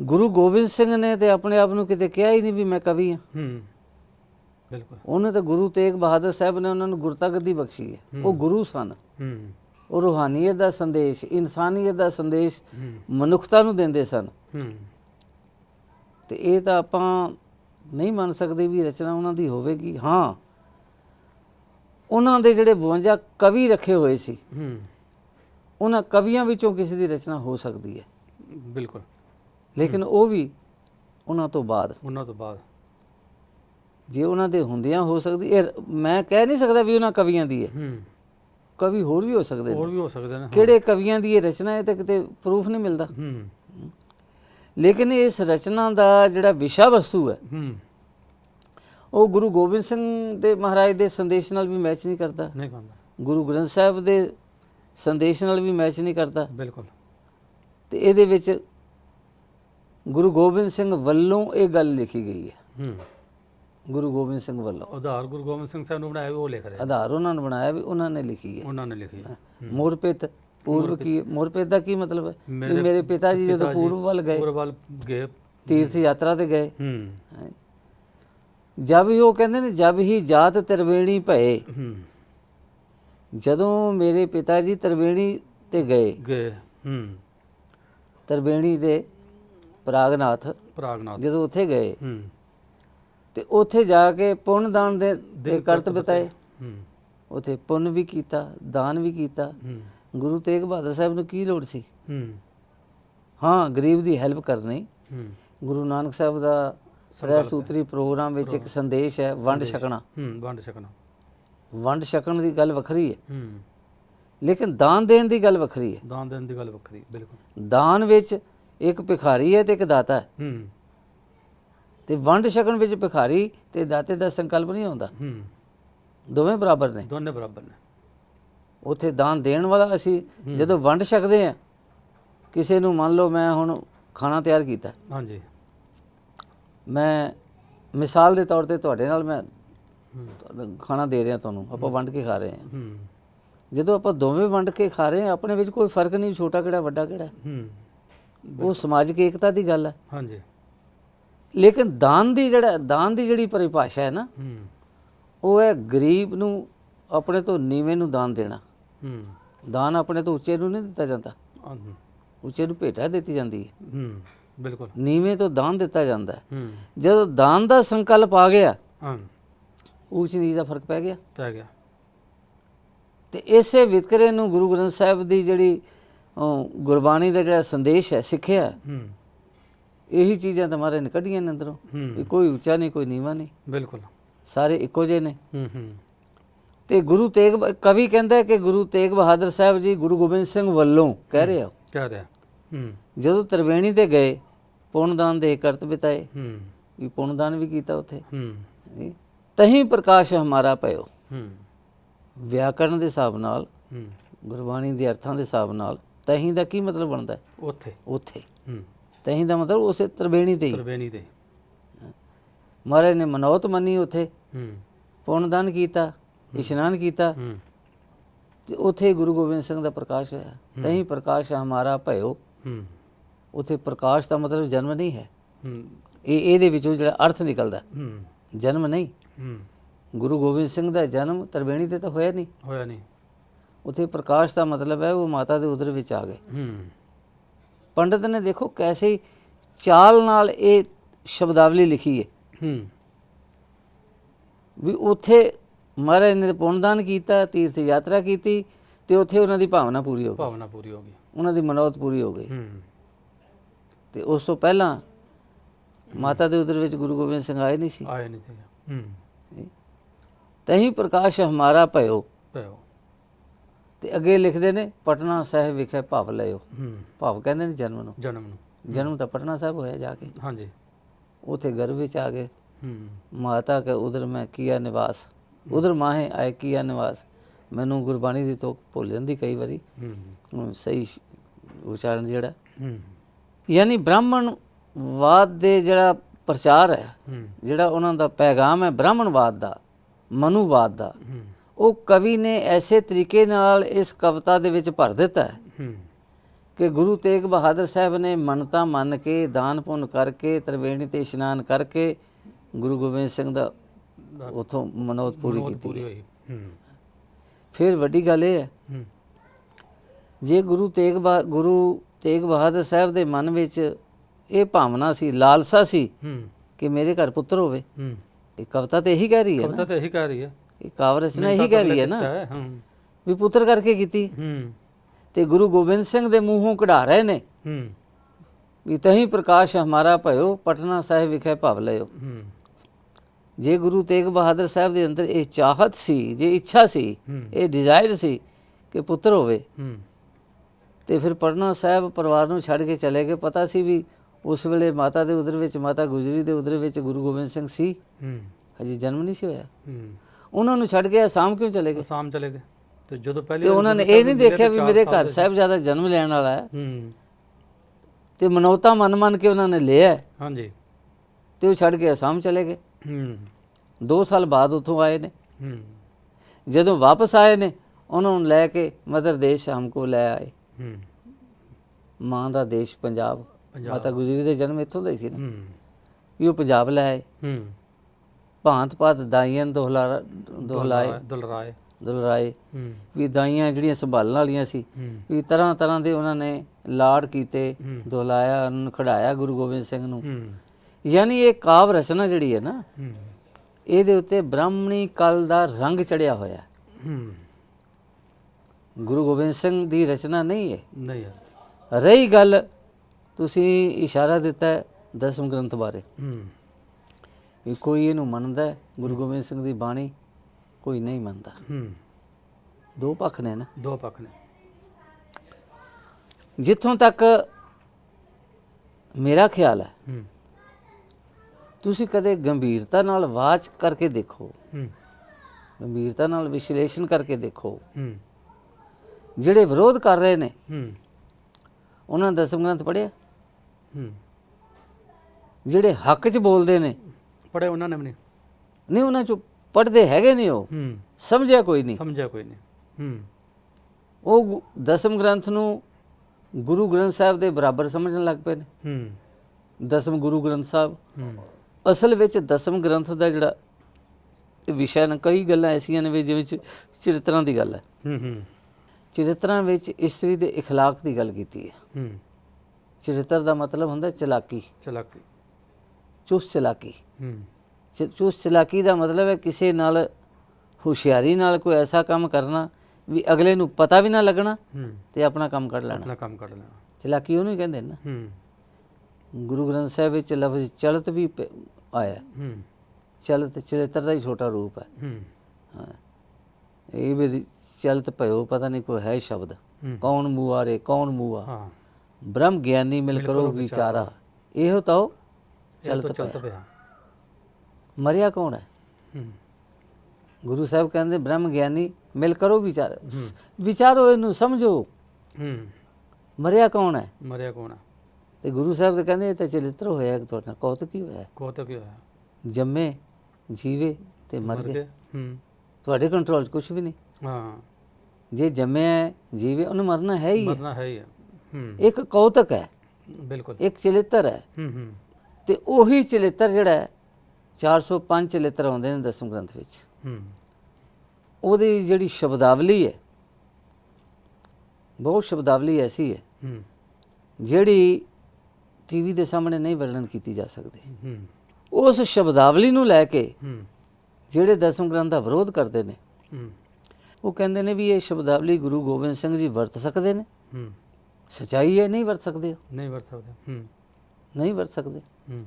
ਗੁਰੂ ਗੋਬਿੰਦ ਸਿੰਘ ਨੇ ਤੇ ਆਪਣੇ ਆਪ ਨੂੰ ਕਿਤੇ ਕਿਹਾ ਹੀ ਨਹੀਂ ਵੀ ਮੈਂ ਕਵੀ ਹਾਂ। ਹੂੰ। ਬਿਲਕੁਲ। ਉਹਨੇ ਤਾਂ ਗੁਰੂ ਤੇਗ ਬਹਾਦਰ ਸਾਹਿਬ ਨੇ ਉਹਨਾਂ ਨੂੰ ਗੁਰਤਾ ਗੱਦੀ ਬਖਸ਼ੀ ਹੈ। ਉਹ ਗੁਰੂ ਸਨ। ਹੂੰ। ਉਹ ਰੂਹਾਨੀਅਤ ਦਾ ਸੰਦੇਸ਼ ਇਨਸਾਨੀਅਤ ਦਾ ਸੰਦੇਸ਼ ਮਨੁੱਖਤਾ ਨੂੰ ਦਿੰਦੇ ਸਨ। ਹੂੰ। ਤੇ ਇਹ ਤਾਂ ਆਪਾਂ ਨਹੀਂ ਮੰਨ ਸਕਦੇ ਵੀ ਰਚਨਾ ਉਹਨਾਂ ਦੀ ਹੋਵੇਗੀ। ਹਾਂ ਉਹਨਾਂ ਦੇ ਜਿਹੜੇ 52 ਕਵੀ ਰੱਖੇ ਹੋਏ ਸੀ ਹੂੰ। ਉਹਨਾਂ ਕਵੀਆਂ ਵਿੱਚੋਂ ਕਿਸੇ ਦੀ ਰਚਨਾ ਹੋ ਸਕਦੀ ਹੈ। ਬਿਲਕੁਲ। ਲੇਕਿਨ ਉਹ ਵੀ ਉਹਨਾਂ ਤੋਂ ਬਾਅਦ। ਉਹਨਾਂ ਤੋਂ ਬਾਅਦ। ਜੇ ਉਹਨਾਂ ਦੇ ਹੁੰਦਿਆਂ ਹੋ ਸਕਦੀ ਇਹ ਮੈਂ ਕਹਿ ਨਹੀਂ ਸਕਦਾ ਵੀ ਉਹਨਾਂ ਕਵੀਆਂ ਦੀ ਹੈ। ਹੂੰ। ਕਵੀ ਹੋਰ ਵੀ ਹੋ ਸਕਦੇ ਨੇ। ਹੋਰ ਵੀ ਹੋ ਸਕਦੇ ਨੇ ਕਿਹੜੇ ਕਵੀਆਂ ਦੀ ਇਹ ਰਚਨਾ ਹੈ ਤੇ ਕਿਤੇ ਪ੍ਰੂਫ ਨਹੀਂ ਮਿਲਦਾ। ਹੂੰ। ਲੇਕਿਨ ਇਸ ਰਚਨਾ ਦਾ ਜਿਹੜਾ ਵਿਸ਼ਾ ਵਸਤੂ ਹੈ ਹੂੰ। ਉਹ ਗੁਰੂ ਗੋਬਿੰਦ ਸਿੰਘ ਦੇ ਮਹਾਰਾਜ ਦੇ ਸੰਦੇਸ਼ ਨਾਲ ਵੀ ਮੈਚ ਨਹੀਂ ਕਰਦਾ। ਨਹੀਂ ਖਾਂਦਾ ਗੁਰੂ ਗ੍ਰੰਥ ਸਾਹਿਬ ਦੇ ਸੰਦੇਸ਼ ਨਾਲ ਵੀ ਮੈਚ ਨਹੀਂ ਕਰਦਾ। ਬਿਲਕੁਲ। ਤੇ ਇਹਦੇ ਵਿੱਚ ਗੁਰੂ ਗੋਬਿੰਦ ਸਿੰਘ ਵੱਲੋਂ ਇਹ ਗੱਲ ਲਿਖੀ ਗਈ ਹੈ। ਹੂੰ। ਗੁਰੂ ਗੋਬਿੰਦ ਸਿੰਘ ਵੱਲੋਂ। ਉਧਾਰ ਗੁਰੂ ਗੋਬਿੰਦ ਸਿੰਘ ਸਾਹਿਬ ਨੂੰ ਬਣਾਇਆ ਉਹ ਲਿਖ ਰਿਹਾ। ਆਧਾਰ ਉਹਨਾਂ ਨੇ ਬਣਾਇਆ ਵੀ ਉਹਨਾਂ ਨੇ ਲਿਖੀ ਹੈ। ਉਹਨਾਂ ਨੇ ਲਿਖੀ ਹੈ। ਮੋਰਪਿਤ ਪੂਰਬ ਕੀ ਮੋਰਪਿਤ ਦਾ ਕੀ ਮਤਲਬ ਹੈ? ਮੇਰੇ ਪਿਤਾ ਜੀ ਜਦੋਂ ਪੂਰਬ ਵੱਲ ਗਏ ਪੂਰਬ ਵੱਲ ਗਏ। ਤੀਰਥ ਯਾਤਰਾ ਤੇ ਗਏ। ਹੂੰ। ਜਦ ਹੀ ਉਹ ਕਹਿੰਦੇ ਨੇ ਜਦ ਹੀ ਜਾਤ ਤਰਵੇਣੀ ਭਏ। ਜਦੋਂ ਮੇਰੇ ਪਿਤਾ ਜੀ ਤਰਵੇਣੀ ਤੇ ਗਏ। ਗਏ ਹੂੰ। ਤਰਵੇਣੀ ਦੇ ਪ੍ਰਾਗਨਾਥ ਪ੍ਰਾਗਨਾਥ। ਜਦੋਂ ਉੱਥੇ ਗਏ ਹੂੰ। ਤੇ ਉੱਥੇ ਜਾ ਕੇ ਪੁੰਨ ਦਾਨ ਦੇ ਦੇ ਕਰਤ ਬਿਤਾਏ ਹੂੰ। ਉੱਥੇ ਪੁੰਨ ਵੀ ਕੀਤਾ ਦਾਨ ਵੀ ਕੀਤਾ। ਹੂੰ। ਗੁਰੂ ਤੇਗ ਬਹਾਦਰ ਸਾਹਿਬ ਨੂੰ ਕੀ ਲੋੜ ਸੀ? ਹੂੰ। ਹਾਂ ਗਰੀਬ ਦੀ ਹੈਲਪ ਕਰਨੀ। ਹੂੰ। ਗੁਰੂ ਨਾਨਕ ਸਾਹਿਬ ਦਾ ਸ੍ਰੈ ਸੂਤਰੀ ਪ੍ਰੋਗਰਾਮ ਵਿੱਚ ਇੱਕ ਸੰਦੇਸ਼ ਹੈ ਵੰਡ ਛਕਣਾ। ਹੂੰ ਵੰਡ ਛਕਣਾ। ਵੰਡ ਛਕਣ ਦੀ ਗੱਲ ਵੱਖਰੀ ਹੈ। ਹੂੰ। ਲੇਕਿਨ ਦਾਨ ਦੇਣ ਦੀ ਗੱਲ ਵੱਖਰੀ ਹੈ। ਦਾਨ ਦੇਣ ਦੀ ਗੱਲ ਵੱਖਰੀ ਬਿਲਕੁਲ। ਦਾਨ ਵਿੱਚ ਇੱਕ ਭਿਖਾਰੀ ਹੈ ਤੇ ਇੱਕ ਦਾਤਾ ਹੈ। ਹੂੰ। ਤੇ ਵੰਡ ਛਕਣ ਵਿੱਚ ਭਿਖਾਰੀ ਤੇ ਦਾਤੇ ਦਾ ਸੰਕਲਪ ਨਹੀਂ ਆਉਂਦਾ। ਹੂੰ। ਦੋਵੇਂ ਬਰਾਬਰ ਨੇ। ਦੋਨੇ ਬਰਾਬਰ ਨੇ। ਉੱਥੇ ਦਾਨ ਦੇਣ ਵਾਲਾ ਅਸੀਂ ਜਦੋਂ ਵੰਡ ਛਕਦੇ ਆ ਕਿਸੇ ਨੂੰ ਮੰਨ ਲਓ ਮੈਂ ਹੁਣ ਖਾਣਾ ਤਿਆਰ ਕੀਤਾ। ਹਾਂਜੀ। ਮੈਂ ਮਿਸਾਲ ਦੇ ਤੌਰ ਤੇ ਤੁਹਾਡੇ ਨਾਲ ਮੈਂ ਖਾਣਾ ਦੇ ਰਿਹਾ ਤੁਹਾਨੂੰ। ਆਪਾਂ ਵੰਡ ਕੇ ਖਾ ਰਹੇ ਹਾਂ। ਜਦੋਂ ਆਪਾਂ ਦੋਵੇਂ ਵੰਡ ਕੇ ਖਾ ਰਹੇ ਹਾਂ ਆਪਣੇ ਵਿੱਚ ਕੋਈ ਫ਼ਰਕ ਨਹੀਂ ਛੋਟਾ ਕਿਹੜਾ ਵੱਡਾ ਕਿਹੜਾ। ਉਹ ਸਮਾਜਿਕ ਏਕਤਾ ਦੀ ਗੱਲ ਹੈ। ਹਾਂਜੀ। ਲੇਕਿਨ ਦਾਨ ਦੀ ਜਿਹੜਾ ਦਾਨ ਦੀ ਜਿਹੜੀ ਪਰਿਭਾਸ਼ਾ ਹੈ ਨਾ ਉਹ ਹੈ ਗਰੀਬ ਨੂੰ ਆਪਣੇ ਤੋਂ ਨੀਵੇਂ ਨੂੰ ਦਾਨ ਦੇਣਾ। ਦਾਨ ਆਪਣੇ ਤੋਂ ਉੱਚੇ ਨੂੰ ਨਹੀਂ ਦਿੱਤਾ ਜਾਂਦਾ। ਉੱਚੇ ਨੂੰ ਭੇਟਾ ਦਿੱਤੀ ਜਾਂਦੀ ਹੂੰ। ਬਿਲਕੁਲ। ਨੀਵੇਂ ਤੋਂ ਦਾਨ ਦਿੱਤਾ ਜਾਂਦਾ ਹੈ। ਜਦੋਂ ਦਾਨ ਦਾ ਸੰਕਲਪ ਆ ਗਿਆ ਹਾਂ। ਉੱਚ ਨੀਚ ਦਾ ਫ਼ਰਕ ਪੈ ਗਿਆ। ਪੈ ਗਿਆ। ਤੇ ਇਸੇ ਵਿਤਕਰੇ ਨੂੰ ਗੁਰੂ ਗ੍ਰੰਥ ਸਾਹਿਬ ਦੀ ਜਿਹੜੀ ਗੁਰਬਾਣੀ ਦਾ ਜਿਹੜਾ ਸੰਦੇਸ਼ ਹੈ ਸਿੱਖਿਆ ਹੈ, ਇਹੀ ਚੀਜ਼ਾਂ ਤੁਹਾਰੇ ਨੇ ਕੱਢੀਆਂ ਨੇ ਅੰਦਰੋਂ। ਕੋਈ ਉੱਚਾ ਨਹੀਂ ਕੋਈ ਨੀਵਾਂ ਨਹੀਂ। ਬਿਲਕੁਲ। ਸਾਰੇ ਇੱਕੋ ਜਿਹੇ ਨੇ। ਹੂੰ ਹੂੰ। ਤੇ ਗੁਰੂ ਤੇਗ ਕਵੀ ਕਹਿੰਦਾ ਕਿ ਗੁਰੂ ਤੇਗ ਬਹਾਦਰ ਸਾਹਿਬ ਜੀ ਗੁਰੂ ਗੋਬਿੰਦ ਸਿੰਘ ਵੱਲੋਂ ਕਹਿ ਰਿਹਾ। ਕਹਿ ਰਿਹਾ। ਹੂੰ। ਜਦੋਂ ਤਰਵੇਣੀ ਤੇ ਗਏ ਪੁੰਨਦਾਨ ਦੇ ਕਰਤ ਬਿਤਾਏ। ਹੂੰ। ਵੀ ਪੁੰਨਦਾਨ ਵੀ ਕੀਤਾ ਉੱਥੇ। ਹੂੰ। ਤਹੀਂ ਪ੍ਰਕਾਸ਼ ਹਮਾਰਾ ਪਇਓ। ਹੂੰ। ਵਿਆਕਰਨ ਦੇ ਹਿਸਾਬ ਨਾਲ ਹੂੰ। ਗੁਰਬਾਣੀ ਦੇ ਅਰਥਾਂ ਦੇ ਹਿਸਾਬ ਨਾਲ ਤਹੀਂ ਦਾ ਕੀ ਮਤਲਬ ਬਣਦਾ? ਹੈ? ਉੱਥੇ। ਉੱਥੇ। ਹੂੰ। ਤਹੀਂ ਦਾ ਮਤਲਬ ਉਸੇ ਤਰਵੇਣੀ ਤੇ ਹੀ। ਤਰਵੇਣੀ ਤੇ। ਮਹਾਰਾਜ ਨੇ ਮਨੌਤ ਮੰਨੀ ਉੱਥੇ। ਹੂੰ। ਪੁੰਨਦਾਨ ਕੀਤਾ ਇਸ਼ਨਾਨ ਕੀਤਾ। ਹੂੰ। ਤੇ ਉੱਥੇ ਗੁਰੂ ਗੋਬਿੰਦ ਸਿੰਘ ਦਾ ਪ੍ਰਕਾਸ਼ ਹੋਇਆ। ਤਹੀਂ ਪ੍ਰਕਾਸ਼ ਹਮਾਰਾ ਭਇਓ ਹੂੰ। ਉੱਥੇ ਪ੍ਰਕਾਸ਼ ਦਾ ਮਤਲਬ ਜਨਮ ਨਹੀਂ ਹੈ। ਇਹ ਇਹਦੇ ਵਿੱਚੋਂ ਜਿਹੜਾ ਅਰਥ ਨਿਕਲਦਾ। ਜਨਮ ਨਹੀਂ। ਗੁਰੂ ਗੋਬਿੰਦ ਸਿੰਘ ਦਾ ਜਨਮ ਤਰਵੇਣੀ ਤੇ ਤਾਂ ਹੋਇਆ ਨਹੀਂ। ਹੋਇਆ ਨਹੀਂ। ਉੱਥੇ ਪ੍ਰਕਾਸ਼ ਦਾ ਮਤਲਬ ਹੈ ਉਹ ਮਾਤਾ ਦੇ ਉਦਰ ਵਿੱਚ ਆ ਗਏ। ਪੰਡਤ ਨੇ ਦੇਖੋ ਕੈਸੇ ਚਾਲ ਨਾਲ ਇਹ ਸ਼ਬਦਾਵਲੀ ਲਿਖੀ ਹੈ। ਵੀ ਉੱਥੇ ਮਹਾਰਾਜ ਨੇ ਪੁੰਨਦਾਨ ਕੀਤਾ ਤੀਰਥ ਯਾਤਰਾ ਕੀਤੀ ਤੇ ਉੱਥੇ ਉਹਨਾਂ ਦੀ ਭਾਵਨਾ ਪੂਰੀ ਹੋ ਗਈ। ਭਾਵਨਾ ਪੂਰੀ ਹੋ ਗਈ। ਉਹਨਾਂ ਦੀ ਮਨੌਤ ਪੂਰੀ ਹੋ ਗਈ। ਤੇ ਉਸ ਤੋਂ ਪਹਿਲਾਂ ਮਾਤਾ ਦੇ ਉਦਰ ਵਿੱਚ ਗੁਰੂ ਗੋਬਿੰਦ ਸਿੰਘ ਆਏ ਨਹੀਂ ਸੀ। ਆਏ ਨਹੀਂ ਸੀਗਾ ਹੂੰ। ਤਹੀਂ ਪ੍ਰਕਾਸ਼ ਹਮਾਰਾ ਭਇਓ। ਪਿਓ ਤੇ ਅੱਗੇ ਲਿਖਦੇ ਨੇ ਪਟਨਾ ਸਾਹਿਬ ਵਿਖੇ ਭਵ ਲਿਓ ਹੂੰ। ਭਵ ਕਹਿੰਦੇ ਨੇ ਜਨਮ ਨੂੰ। ਜਨਮ ਨੂੰ। ਜਨਮ ਤਾਂ ਪਟਨਾ ਸਾਹਿਬ ਹੋਇਆ ਜਾ ਕੇ। ਹਾਂਜੀ। ਉਥੇ ਗਰਭ ਵਿੱਚ ਆ ਗਏ। ਹੂੰ। ਮਾਤਾ ਕੇ ਉਧਰ ਮੈਂ ਕੀਆ ਨਿਵਾਸ। ਉਧਰ ਮਾਹੇ ਆਏ ਕੀਆ ਨਿਵਾਸ। ਮੈਨੂੰ ਗੁਰਬਾਣੀ ਦੀ ਤੋਂ ਭੁੱਲ ਜਾਂਦੀ ਕਈ ਵਾਰੀ। ਹੂੰ। ਸਹੀ ਉਚਾਰਨ ਜਿਹੜਾ। ਹੂੰ। ਯਾਨੀ ਬ੍ਰਾਹਮਣ ਵਾਦ ਦੇ ਜਿਹੜਾ ਪ੍ਰਚਾਰ ਹੈ ਜਿਹੜਾ ਉਹਨਾਂ ਦਾ ਪੈਗਾਮ ਹੈ ਬ੍ਰਾਹਮਣਵਾਦ ਦਾ ਮਨੂਵਾਦ ਦਾ ਉਹ ਕਵੀ ਨੇ ਐਸੇ ਤਰੀਕੇ ਨਾਲ ਇਸ ਕਵਿਤਾ ਦੇ ਵਿੱਚ ਭਰ ਦਿੱਤਾ ਹੈ ਕਿ ਗੁਰੂ ਤੇਗ ਬਹਾਦਰ ਸਾਹਿਬ ਨੇ ਮੰਨਤਾ ਮੰਨ ਕੇ ਦਾਨ ਪੁੰਨ ਕਰਕੇ ਤਰਵੇਣੀ ਤੇ ਇਸ਼ਨਾਨ ਕਰਕੇ ਗੁਰੂ ਗੋਬਿੰਦ ਸਿੰਘ ਦਾ ਉਥੋਂ ਮਨੋਤ ਪੂਰੀ ਕੀਤੀ ਫਿਰ ਵੱਡੀ ਗੱਲ ਇਹ ਹੈ ਜੇ ਗੁਰੂ ਤੇਗ ਗੁਰੂ ਤੇਗ ਬਹਾਦਰ ਸਾਹਿਬ ਦੇ ਮਨ ਵਿੱਚ ਇਹ ਭਾਵਨਾ ਸੀ ਲਾਲਸਾ ਸੀ ਕਿ ਮੇਰੇ ਘਰ ਪੁੱਤਰ ਹੋਵੇ। ਇਹ ਕਵਿਤਾ ਤੇ ਇਹੀ ਕਹਿ ਰਹੀ ਹੈ ਕਵਿਤਾ ਤਾਂ ਇਹੀ ਕਹਿ ਰਹੀ ਹੈ। ਇਹ ਕਾਵ ਰਚਨਾ ਇਹੀ ਕਹਿ ਰਹੀ ਹੈ ਨਾ। ਵੀ ਪੁੱਤਰ ਕਰਕੇ ਕੀਤੀ। ਤੇ ਗੁਰੂ ਗੋਬਿੰਦ ਸਿੰਘ ਦੇ ਮੂੰਹੋਂ ਕਢਾ ਰਹੇ ਨੇ। ਵੀ ਤਹੀਂ ਪ੍ਰਕਾਸ਼ ਹਮਾਰਾ ਭਇਓ ਪਟਨਾ ਸਾਹਿਬ ਵਿਖੇ ਭਵ ਲਿਓ ਜੇ ਗੁਰੂ ਤੇਗ ਬਹਾਦਰ ਸਾਹਿਬ ਦੇ ਅੰਦਰ ਇਹ ਚਾਹਤ ਸੀ ਜੇ ਇੱਛਾ ਸੀ। ਇਹ ਡਿਜ਼ਾਇਰ ਸੀ ਕਿ ਪੁੱਤਰ ਹੋਵੇ ਤੇ ਫਿਰ ਪਟਨਾ ਸਾਹਿਬ ਪਰਿਵਾਰ ਨੂੰ ਛੱਡ ਕੇ ਚਲੇ ਗਏ। ਪਤਾ ਸੀ ਵੀ ਉਸ ਵੇਲੇ ਮਾਤਾ ਦੇ ਉਦਰ ਵਿੱਚ ਮਾਤਾ ਗੁਜਰੀ ਦੇ ਉਦਰ ਵਿੱਚ ਗੁਰੂ ਗੋਬਿੰਦ ਸਿੰਘ ਸੀ। ਹੂੰ। ਹਜੇ ਜਨਮ ਨਹੀਂ ਸੀ ਹੋਇਆ। ਹੂੰ। ਉਹਨਾਂ ਨੂੰ ਛੱਡ ਕੇ ਅਸਾਮ ਕਿਉਂ ਚਲੇ ਗਏ? ਅਸਾਮ ਚਲੇ ਗਏ। ਤੇ ਜਦੋਂ ਪਹਿਲੀ ਤੇ ਉਹਨਾਂ ਨੇ ਇਹ ਨਹੀਂ ਦੇਖਿਆ ਵੀ ਮੇਰੇ ਘਰ ਸਾਹਿਬ ਜ਼ਿਆਦਾ ਜਨਮ ਲੈਣ ਵਾਲਾ ਹੈ। ਹੂੰ। ਤੇ ਮਨੋਤਾ ਮਨ ਮਨ ਕੇ ਉਹਨਾਂ ਨੇ ਲਿਆ ਹਾਂਜੀ। ਤੇ ਉਹ ਛੱਡ ਕੇ ਅਸਾਮ ਚਲੇ ਗਏ। ਹੂੰ। 2 ਸਾਲ ਬਾਅਦ ਉੱਥੋਂ ਆਏ ਨੇ। ਹੂੰ। ਜਦੋਂ ਵਾਪਸ ਆਏ ਨੇ ਉਹਨਾਂ ਨੂੰ ਲੈ ਕੇ ਮਦਰ ਦੇਸ਼ ਹਮਕੋ ਲੈ ਆਏ। ਹੂੰ। ਮਾਂ ਦਾ ਦੇਸ਼ ਪੰਜਾਬ। ਮਾਤਾ ਗੁਜਰੀ ਦੇ ਜਨਮ ਇੱਥੋਂ ਦਾ ਹੀ ਸੀ ਨਾ। ਹੂੰ। ਵੀ ਉਹ ਪੰਜਾਬ ਲੈ ਆਏ। ਹੂੰ। ਭਾਂਤ ਭਾਂਤ ਦਾਈਆਂ ਦੋਹਲਾ ਦੋਹਲਾਏ। ਦੁਲਰਾਏ। ਦੁਲਰਾਏ। ਹੂੰ। ਵੀ ਦਾਈਆਂ ਜਿਹੜੀਆਂ ਸੰਭਾਲਣ ਵਾਲੀਆਂ ਸੀ। ਵੀ ਤਰ੍ਹਾਂ ਤਰ੍ਹਾਂ ਦੇ ਉਹਨਾਂ ਨੇ ਲਾੜ ਕੀਤੇ ਹੂੰ। ਦੁਹਲਾਇਆ ਉਹਨਾਂ ਨੂੰ ਖੜਾਇਆ ਗੁਰੂ ਗੋਬਿੰਦ ਸਿੰਘ ਨੂੰ। ਹੂੰ। ਯਾਨੀ ਇਹ ਕਾਵ ਰਚਨਾ ਜਿਹੜੀ ਹੈ ਨਾ ਹੂੰ। ਇਹਦੇ ਉੱਤੇ ਬ੍ਰਾਹਮਣੀ ਕਲ ਦਾ ਰੰਗ ਚੜਿਆ ਹੋਇਆ। ਗੁਰੂ ਗੋਬਿੰਦ ਸਿੰਘ ਦੀ ਰਚਨਾ ਨਹੀਂ ਹੈ। ਨਹੀਂ ਹੈ। ਰਹੀ ਗੱਲ ਤੁਸੀਂ ਇਸ਼ਾਰਾ ਦਿੱਤਾ ਦਸਮ ਗ੍ਰੰਥ ਬਾਰੇ। ਹੂੰ। ਕੋਈ ਇਹਨੂੰ ਮੰਨਦਾ ਗੁਰੂ ਗੋਬਿੰਦ ਸਿੰਘ ਦੀ ਬਾਣੀ ਕੋਈ ਨਹੀਂ ਮੰਨਦਾ। ਹੂੰ। ਦੋ ਪੱਖ ਨੇ ਨਾ। ਦੋ ਪੱਖ ਨੇ। ਜਿੱਥੋਂ ਤੱਕ ਮੇਰਾ ਖਿਆਲ ਹੈ ਹੂੰ। ਤੁਸੀਂ ਕਦੇ ਗੰਭੀਰਤਾ ਨਾਲ ਵਾਚ ਕਰਕੇ ਦੇਖੋ। ਹੂੰ। ਗੰਭੀਰਤਾ ਨਾਲ ਵਿਸ਼ਲੇਸ਼ਣ ਕਰਕੇ ਦੇਖੋ। ਹੂੰ। ਜਿਹੜੇ ਵਿਰੋਧ ਕਰ ਰਹੇ ਨੇ ਹੂੰ। ਉਹਨਾਂ ਨੇ ਦਸਮ ਗ੍ਰੰਥ ਪੜ੍ਹਿਆ? ਹੂੰ। ਜਿਹੜੇ ਹੱਕ 'ਚ ਬੋਲਦੇ ਨੇ। ਪੜੇ ਉਹਨਾਂ ਨੇ ਵੀ ਨਹੀਂ। ਨਹੀਂ ਉਹਨਾਂ 'ਚ ਪੜ੍ਹਦੇ ਹੈਗੇ ਨਹੀਂ ਉਹ। ਹੂੰ। ਸਮਝਿਆ ਕੋਈ ਨਹੀਂ। ਸਮਝਿਆ ਕੋਈ ਨਹੀਂ। ਹੂੰ। ਉਹ ਗੁ- ਦਸਮ ਗ੍ਰੰਥ ਨੂੰ ਗੁਰੂ ਗ੍ਰੰਥ ਸਾਹਿਬ ਦੇ ਬਰਾਬਰ ਸਮਝਣ ਲੱਗ ਪਏ ਨੇ। ਹੂੰ। ਦਸਮ ਗੁਰੂ ਗ੍ਰੰਥ ਸਾਹਿਬ। ਹੂੰ। ਅਸਲ ਵਿੱਚ ਦਸਮ ਗ੍ਰੰਥ ਦਾ ਜਿਹੜਾ ਵਿਸ਼ਾ ਨੇ ਕਈ ਗੱਲਾਂ ਐਸੀਆਂ ਨੇ ਵੀ ਜਿਵੇਂ ਚ ਚਰਿੱਤਰਾਂ ਦੀ ਗੱਲ ਹੈ। ਹੂੰ ਹੂੰ। ਚਰਿੱਤਰਾਂ ਵਿੱਚ ਇਸਤਰੀ ਦੇ اخلاق ਦੀ ਗੱਲ ਕੀਤੀ ਹੈ ਹੂੰ ਚਰਿੱਤਰ ਦਾ ਮਤਲਬ ਹੁੰਦਾ ਚਲਾਕੀ ਚਲਾਕੀ ਚੁਸਤ ਚਲਾਕੀ ਹੂੰ ਚ- ਚੁਸਤ ਚਲਾਕੀ ਦਾ ਮਤਲਬ ਹੈ ਕਿਸੇ ਨਾਲ ਹੁਸ਼ਿਆਰੀ ਨਾਲ ਕੋਈ ਐਸਾ ਕੰਮ ਕਰਨਾ ਵੀ ਅਗਲੇ ਨੂੰ ਪਤਾ ਵੀ ਨਾ ਲੱਗਣਾ ਹੂੰ ਤੇ ਆਪਣਾ ਕੰਮ ਕੱਢ ਲੈਣਾ ਆਪਣਾ ਕੰਮ ਕਰ ਲੈਣਾ ਚਲਾਕੀ ਉਹਨੂੰ ਹੀ ਕਹਿੰਦੇ ਨੇ ਨਾ ਹੂੰ ਗੁਰੂ ਗ੍ਰੰਥ ਸਾਹਿਬ ਵਿੱਚ ਲਫ਼ਜ਼ ਚਲਤ ਵੀ ਪ- ਆਇਆ ਹੈ। ਹੂੰ ਚਲਤ ਚਰਿੱਤਰ ਦਾ ਹੀ ਛੋਟਾ ਰੂਪ ਹੈ ਹੂੰ ਹਾਂ ਇਹ ਵੀ ਚਲਤ ਭਇਓ ਪਤਾ ਨਹੀਂ ਕੋਈ ਹੈ ਸ਼ਬਦ। ਹੂੰ। ਕੌਣ ਮੂਆਰੇ ਕੌਣ ਮੂਆ ਹਾਂ। ਬ੍ਰਹਮ ਗਿਆਨੀ ਮਿਲ ਕਰੋ ਵਿਚਾਰਾ। ਇਹੋ ਤਾਂ ਚਲਤ ਚਲਤ ਪਿਆ ਮਰਿਆ ਕੌਣ ਹੈ? ਹੂੰ। ਗੁਰੂ ਸਾਹਿਬ ਕਹਿੰਦੇ ਬ੍ਰਹਮ ਗਿਆਨੀ ਮਿਲ ਕਰੋ ਵਿਚਾਰ। ਵਿਚਾਰੋ ਇਹਨੂੰ ਸਮਝੋ। ਹੂੰ। ਮਰਿਆ ਕੌਣ ਹੈ? ਮਰਿਆ ਕੌਣ ਆ ਤੇ ਗੁਰੂ ਸਾਹਿਬ ਤੇ ਕਹਿੰਦੇ ਇਹ ਤਾਂ ਚਰਿੱਤਰ ਹੋਇਆ ਇੱਕ ਤੁਹਾਡਾ ਕੌਤਕ ਹੀ ਹੋਇਆ? ਕੋ ਤਾਂ ਕੀ ਹੋਇਆ। ਜੰਮੇ ਜੀਵੇ ਤੇ ਮਰ ਗਏ। ਹੂੰ। ਤੁਹਾਡੇ ਕੰਟਰੋਲ 'ਚ ਕੁਝ ਵੀ ਨਹੀਂ। ਹਾਂ। ਜੇ ਜੰਮਿਆ ਜੀਵੇ ਉਹਨੂੰ ਮਰਨਾ ਹੈ ਹੀ। ਮਰਨਾ ਹੈ ਹੀ ਹੈ। ਇੱਕ ਕੌਤਕ ਹੈ। ਬਿਲਕੁਲ। ਇੱਕ ਚਰਿੱਤਰ ਹੈ। ਹੂੰ ਹੂੰ। ਤੇ ਉਹੀ ਚਰਿੱਤਰ ਜਿਹੜਾ ਹੈ 405 ਚਰਿੱਤਰ ਆਉਂਦੇ ਨੇ ਦਸਮ ਗ੍ਰੰਥ ਵਿੱਚ। ਹੂੰ। ਉਹਦੀ ਜਿਹੜੀ ਸ਼ਬਦਾਵਲੀ ਹੈ ਬਹੁਤ ਸ਼ਬਦਾਵਲੀ ਐਸੀ ਹੈ ਹੂੰ। ਜਿਹੜੀ ਟੀਵੀ ਦੇ ਸਾਹਮਣੇ ਨਹੀਂ ਵਰਣਨ ਕੀਤੀ ਜਾ ਸਕਦੀ। ਹੂੰ। ਉਸ ਸ਼ਬਦਾਵਲੀ ਨੂੰ ਲੈ ਕੇ ਹੂੰ। ਜਿਹੜੇ ਦਸਮ ਗ੍ਰੰਥ ਦਾ ਵਿਰੋਧ ਕਰਦੇ ਨੇ ਹੂੰ। ਉਹ ਕਹਿੰਦੇ ਨੇ ਵੀ ਇਹ ਸ਼ਬਦਾਵਲੀ ਗੁਰੂ ਗੋਬਿੰਦ ਸਿੰਘ ਜੀ ਵਰਤ ਸਕਦੇ ਨੇ। ਹੂੰ। ਸਚਾਈ ਹੈ ਨਹੀਂ ਵਰਤ ਸਕਦੇ ਨਹੀਂ ਵਰਤ ਸਕਦੇ ਹੂੰ। ਨਹੀਂ ਵਰਤ ਸਕਦੇ। ਹੂੰ।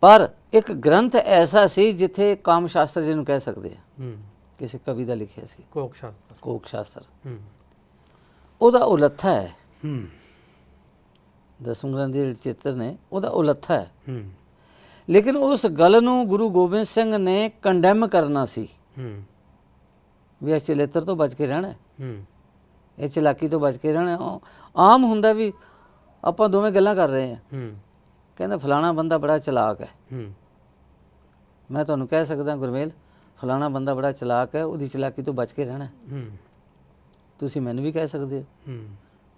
ਪਰ ਇੱਕ ਗ੍ਰੰਥ ਐਸਾ ਸੀ ਜਿੱਥੇ ਕਾਮ ਸ਼ਾਸਤਰ ਜਿਹਨੂੰ ਕਹਿ ਸਕਦੇ ਆ। ਹੂੰ। ਕਿਸੇ ਕਵੀ ਦਾ ਲਿਖਿਆ ਸੀ। ਕੋਕ ਸ਼ਾਸਤਰ। ਕੋਕ ਸ਼ਾਸਤਰ। ਹੂੰ। ਉਹਦਾ ਉਲੱਥਾ ਹੈ। ਹੂੰ। ਦਸਮ ਗ੍ਰੰਥ ਦੇ ਚਿੱਤਰ ਨੇ ਉਹਦਾ ਉਲੱਥਾ ਹੈ। ਹੂੰ। ਲੇਕਿਨ ਉਸ ਗੱਲ ਨੂੰ ਗੁਰੂ ਗੋਬਿੰਦ ਸਿੰਘ ਨੇ ਕੰਡੈਮ ਕਰਨਾ ਸੀ। ਹੂੰ। ਵੀ ਇਹ ਚਲਿੱਤਰ ਤੋਂ ਬਚ ਕੇ ਰਹਿਣਾ ਹੈ, ਇਹ ਚਲਾਕੀ ਤੋਂ ਬਚ ਕੇ ਰਹਿਣਾ। ਉਹ ਆਮ ਹੁੰਦਾ ਵੀ ਆਪਾਂ ਦੋਵੇਂ ਗੱਲਾਂ ਕਰ ਰਹੇ ਹਾਂ। ਹੂੰ। ਕਹਿੰਦਾ ਫਲਾਣਾ ਬੰਦਾ ਬੜਾ ਚਲਾਕ ਹੈ। ਹੂੰ। ਮੈਂ ਤੁਹਾਨੂੰ ਕਹਿ ਸਕਦਾ ਗੁਰਮੇਲ ਫਲਾਣਾ ਬੰਦਾ ਬੜਾ ਚਲਾਕ ਹੈ ਉਹਦੀ ਚਲਾਕੀ ਤੋਂ ਬਚ ਕੇ ਰਹਿਣਾ ਹੈ। ਤੁਸੀਂ ਮੈਨੂੰ ਵੀ ਕਹਿ ਸਕਦੇ ਹੋ। ਹੂੰ।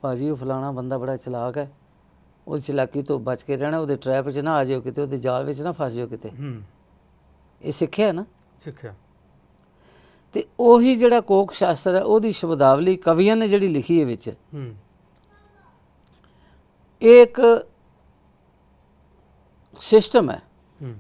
ਭਾਜੀ ਉਹ ਫਲਾਣਾ ਬੰਦਾ ਬੜਾ ਚਲਾਕ ਹੈ। ਉਹਦੀ ਚਲਾਕੀ ਤੋਂ ਬਚ ਕੇ ਰਹਿਣਾ ਉਹਦੇ ਟ੍ਰੈਪ 'ਚ ਨਾ ਆ ਜਾਓ ਕਿਤੇ ਉਹਦੇ ਜਾਲ ਵਿੱਚ ਨਾ ਫਸ ਜਾਓ ਕਿਤੇ। ਹੂੰ। ਇਹ ਸਿੱਖਿਆ ਨਾ? ਸਿੱਖਿਆ। ਤੇ ਉਹੀ ਜਿਹੜਾ ਕੋਕ ਸ਼ਾਸਤਰ ਹੈ ਉਹਦੀ ਸ਼ਬਦਾਵਲੀ ਕਵੀਆਂ ਨੇ ਜਿਹੜੀ ਲਿਖੀ ਹੈ ਵਿੱਚ। ਇਹ ਇੱਕ ਸਿਸਟਮ ਹੈ। ਹੂੰ।